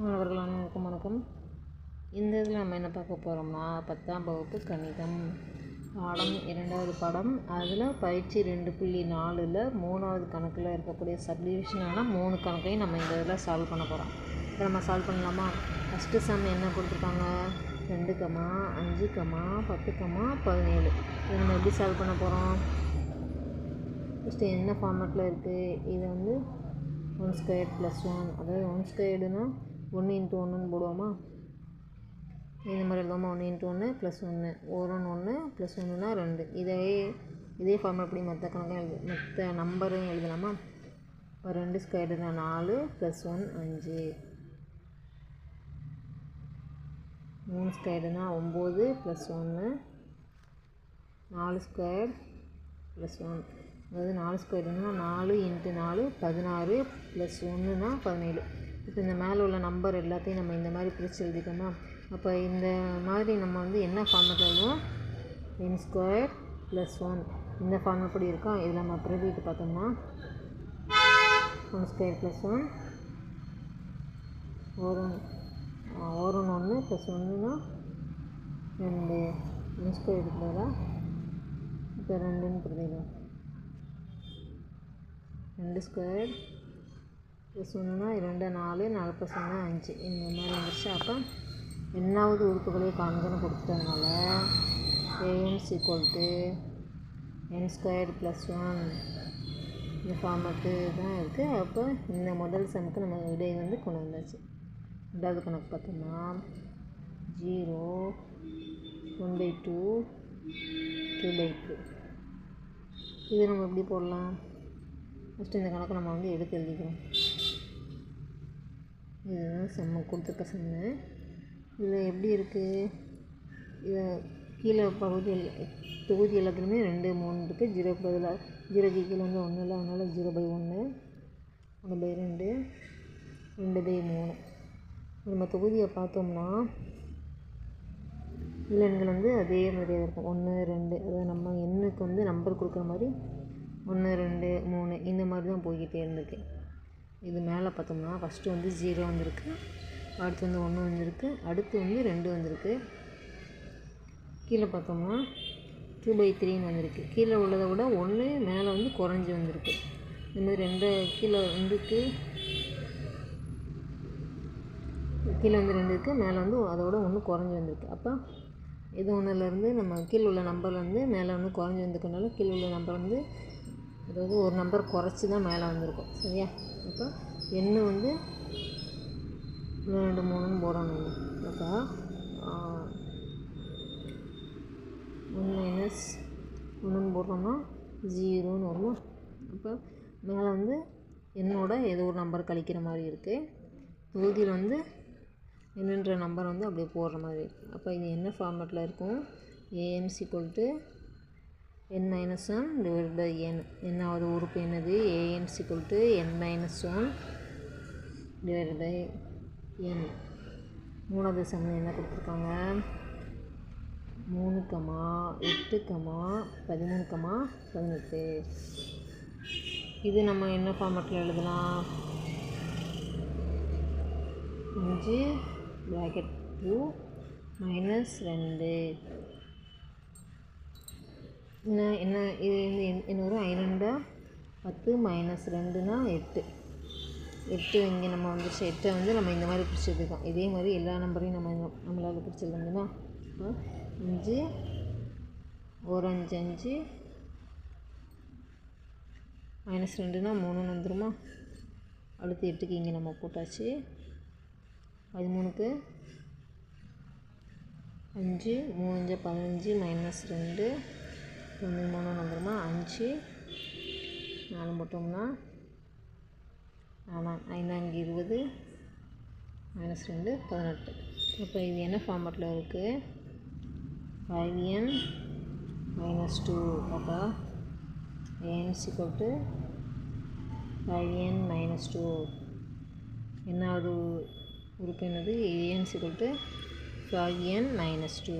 மாணவர்கள் அனைவருக்கும் வணக்கம். இந்த இதில் நம்ம என்ன பார்க்க போகிறோம்னா பத்தாம் வகுப்பு கணிதம். பாடம் இரண்டாவது பாடம். அதில் பயிற்சி ரெண்டு புள்ளி நாலில் மூணாவது கணக்கில் இருக்கக்கூடிய சப்டிவிஷனான மூணு கணக்கையும் நம்ம இந்த இதில் சால்வ் பண்ண போகிறோம் இப்போ நம்ம சால்வ் பண்ணலாமா? ஃபஸ்ட்டு சம் என்ன கொடுத்துருக்காங்க? ரெண்டு கமா அஞ்சு கமா பத்து கமா பதினேழு. இதை நம்ம எப்படி சால்வ் பண்ண போகிறோம் ஃபஸ்ட்டு என்ன ஃபார்மேட்டில் இருக்குது இது வந்து ஒன் ஸ்கொயர் ப்ளஸ் ஒன் அதாவது ஒன் ஸ்கொயர்டுனால் ஒன்று இன்ட்டு ஒன்றுன்னு போடுவோமா? இந்த மாதிரி எழுதுவோமா? ஒன்று இன்ட்டு ஒன்று ப்ளஸ் ஒன்று. ஒரு ஒன்று ஒன்று ப்ளஸ் ஒன்றுனா ரெண்டு. இதே இதே ஃபார்மில் எப்படி மற்ற கணக்கும் எழுது மற்ற நம்பரும் எழுதலாமா? இப்போ ரெண்டு ஸ்கொயர்டுனா நாலு ப்ளஸ் ஒன் அஞ்சு. மூணு ஸ்கொயர்னா ஒம்பது ப்ளஸ் ஒன்று. நாலு ஸ்கொயர் ப்ளஸ் ஒன். அதாவது நாலு ஸ்கொயர்னா நாலு இன்ட்டு நாலு பதினாறு ப்ளஸ் ஒன்றுனா பதினேழு. இப்போ இந்த மேலே உள்ள நம்பர் எல்லாத்தையும் நம்ம இந்த மாதிரி பிரித்து எழுதிக்கணும் அப்போ இந்த மாதிரி நம்ம வந்து என்ன ஃபார்மெட் எழுதுவோம்? என் ஸ்கொயர் ப்ளஸ் ஒன் இந்த ஃபார்மேட் படி இருக்கா இதில் நம்ம பிரதிட்டு பார்த்தோம்னா ஒன் ஸ்கொயர் ப்ளஸ் ஒன் ஒரு ஒரு ஒன்று ப்ளஸ் ஒன்றுனா ரெண்டு. ஒன் ஸ்கொயர் பதிலாக இப்போ ரெண்டுன்னு பிரதிடும் ரெண்டு ஸ்கொயர் ப்ளஸ் ஒன்றுனா ரெண்டு நாலு நாலு ப்ளஸ் ஒன்று அஞ்சு. இந்த மாதிரி வந்துருச்சு. அப்போ எண்ணாவது உறுப்புகளை காண்கன்னு கொடுத்துட்டதுனால AMS equal to N square plus one இந்த ஃபார்மட்டு தான் இருக்குது அப்போ இந்த முதல் சமுக்கு நம்ம விடை வந்து கொண்டு வந்தாச்சு. ரெண்டாவது கணக்கு பார்த்தோம்னா zero one by two two by two இது நம்ம எப்படி போடலாம்? ஃபஸ்ட்டு இந்த கணக்கு நம்ம வந்து எடுத்து எழுதிக்கிறோம்? இதுதான் செம்ம கொடுத்துருக்க பசங்க? இதில் எப்படி இருக்குது இதை கீழே பகுதியில் தொகுதி எல்லாத்துலேயுமே ரெண்டு மூணு இருக்குது ஜீரோ பதிலாக ஜீரோக்கு கீழே வந்து ஒன்று இல்லை அதனால் ஜீரோ பை ஒன்று ஒன்று பை ரெண்டு ரெண்டு பை மூணு. நம்ம தொகுதியை பார்த்தோம்னா வில்லன்கள் வந்து அதே மாதிரியாக இருக்கும். ஒன்று ரெண்டு அதாவது நம்ம எண்ணுக்கு வந்து நம்பர் கொடுக்குற மாதிரி ஒன்று ரெண்டு மூணு இந்த மாதிரி தான் போய்கிட்டே இருந்திருக்கு. இது மேலே பார்த்தோம்னா ஃபஸ்ட்டு வந்து ஜீரோ வந்திருக்கு. அடுத்து வந்து ஒன்று வந்திருக்கு. அடுத்து வந்து ரெண்டு வந்திருக்கு. கீழே பார்த்தோம்னா டூ பை த்ரீன்னு வந்திருக்கு. கீழே உள்ளதை விட ஒன்று மேலே வந்து குறைஞ்சி வந்திருக்கு. இந்த மாதிரி ரெண்டு கீழே வந்துக்கு கீழே வந்து ரெண்டு இருக்குது மேலே வந்து அதோட ஒன்று குறைஞ்சி வந்திருக்கு. அப்போ இது ஒன்றுலேருந்து நம்ம கீழே உள்ள நம்பர்லேருந்து மேலே வந்து குறைஞ்சி வந்திருக்கனால கீழே உள்ள நம்பர் வந்து அதாவது ஒரு நம்பர் குறைச்சி தான் மேலே வந்திருக்கும். சரியா? அப்போ எண்ணு வந்து ரெண்டு மூணுன்னு போடணும் அப்போ ஒன் மைனஸ் ஒன்றுன்னு போடுறோம்னா ஜீரோன்னு வருமா? அப்போ மேலே வந்து என்னோட ஏதோ ஒரு நம்பர் கழிக்கிற மாதிரி இருக்குது தொகுதியில் வந்து என்னன்ற நம்பர் வந்து அப்படியே போடுற மாதிரி இருக்குது அப்போ இது என்ன ஃபார்மேட்டில் இருக்கும்? AMC கொல்ட்டு N minus one divide by N என்னாவது உறுப்பு என்னது? ஏஎன் சிக்கல் to N minus one divide by N மூணாவது சமயம் என்ன கொடுத்துருக்காங்க? மூணு கமா எட்டு கமா பதிமூணு கமா பதினெட்டு. இது நம்ம என்ன ஃபார்மேட்டில் எழுதலாம்? அஞ்சு ப்ராக்கெட் டூ மைனஸ் ரெண்டு. என்ன என்ன இது வந்து என்ன வரும் ஐரெண்டா பத்து மைனஸ் ரெண்டுனா எட்டு. எட்டு இங்கே நம்ம வந்துச்சு எட்டை வந்து நம்ம இந்த மாதிரி பிடிச்சிருக்கோம் இதே மாதிரி எல்லா நம்பரையும் நம்ம நம்மளால் பிடிச்சிருக்க முடியுமா? அஞ்சு ஒரு அஞ்சு அஞ்சு மைனஸ் ரெண்டுனா மூணுன்னு வந்துருமா? அடுத்து எட்டுக்கு இங்கே நம்ம போட்டாச்சு. பதிமூணுக்கு அஞ்சு மூணு பதினஞ்சு மைனஸ் ரெண்டு மூணு நம்பருமா? அஞ்சு. நாலு போட்டோம்னா? ஆமாம் ஐநான்கு இருபது. மைனஸ் ரெண்டு பதினெட்டு. இப்போ இது என்ன ஃபார்மேட்டில் இருக்குது ஃபைவ் என் மைனஸ் டூ அப்போ என் சிக்கல் to five N minus two என்னாவது உறுப்பு என்னது? ஏஎன் சிக்கல் to five N minus two